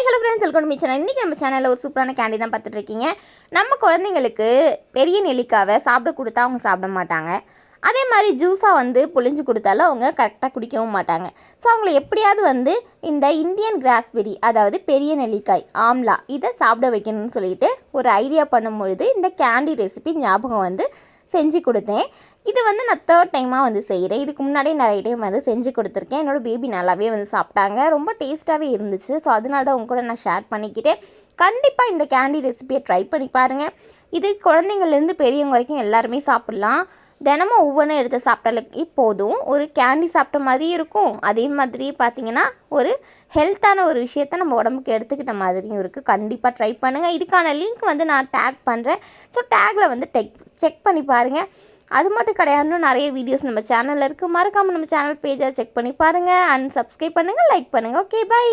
Hi hello friends welcome me channel இன்றைக்கி நம்ம சேனலில் ஒரு சூப்பரான கேண்டி தான் பார்த்துட்ருக்கீங்க. நம்ம குழந்தைங்களுக்கு பெரிய நெல்லிக்காவை சாப்பிட கொடுத்தா அவங்க சாப்பிட மாட்டாங்க. அதே மாதிரி ஜூஸாக வந்து புழிஞ்சு கொடுத்தாலும் அவங்க கரெக்டாக குடிக்கவும் மாட்டாங்க. ஸோ அவங்கள எப்படியாவது வந்து இந்த இந்தியன் கிராஸ்பெரி அதாவது பெரிய நெல்லிக்காய் ஆம்லா இதை சாப்பிட வைக்கணும்னு சொல்லிட்டு ஒரு ஐடியா பண்ணும்பொழுது இந்த கேண்டி ரெசிபி ஞாபகம் வந்து செஞ்சு கொடுத்தேன். இது வந்து நான் தேர்ட் டைமாக வந்து செய்கிறேன் இதுக்கு முன்னாடியே நிறைய டைம் வந்து செஞ்சு கொடுத்துருக்கேன். என்னோடய பேபி நல்லாவே வந்து சாப்பிட்டாங்க. ரொம்ப டேஸ்ட்டாகவே இருந்துச்சு. ஸோ அதனால தான் உங்க கூட நான் ஷேர் பண்ணிக்கிட்டேன். கண்டிப்பாக இந்த கேண்டி ரெசிபியை ட்ரை பண்ணி பாருங்கள் இது குழந்தைங்கள்லேருந்து பெரியவங்க வரைக்கும் எல்லாருமே சாப்பிட்லாம். தினமும் ஒவ்வொன்றும் எடுத்து சாப்பிட்டாலே போதும் ஒரு கேண்டி சாப்பிட்ட மாதிரியும் இருக்கும். அதே மாதிரி பார்த்தீங்கன்னா ஒரு ஹெல்த்தான ஒரு விஷயத்த நம்ம உடம்புக்கு எடுத்துக்கிட்ட மாதிரியும் இருக்குது கண்டிப்பாக ட்ரை பண்ணுங்கள் இதுக்கான லிங்க் வந்து நான் டேக் பண்ணுறேன் ஸோ டேக்கில் வந்து டெக் செக் பண்ணி பாருங்கள் அது மட்டும் கிடையாதுன்னும் நிறைய வீடியோஸ் நம்ம சேனலில் இருக்குது மறக்காமல் நம்ம சேனல் பேஜை செக் பண்ணி பாருங்கள் அண்ட் சப்ஸ்கிரைப் பண்ணுங்கள் லைக் பண்ணுங்கள் ஓகே பை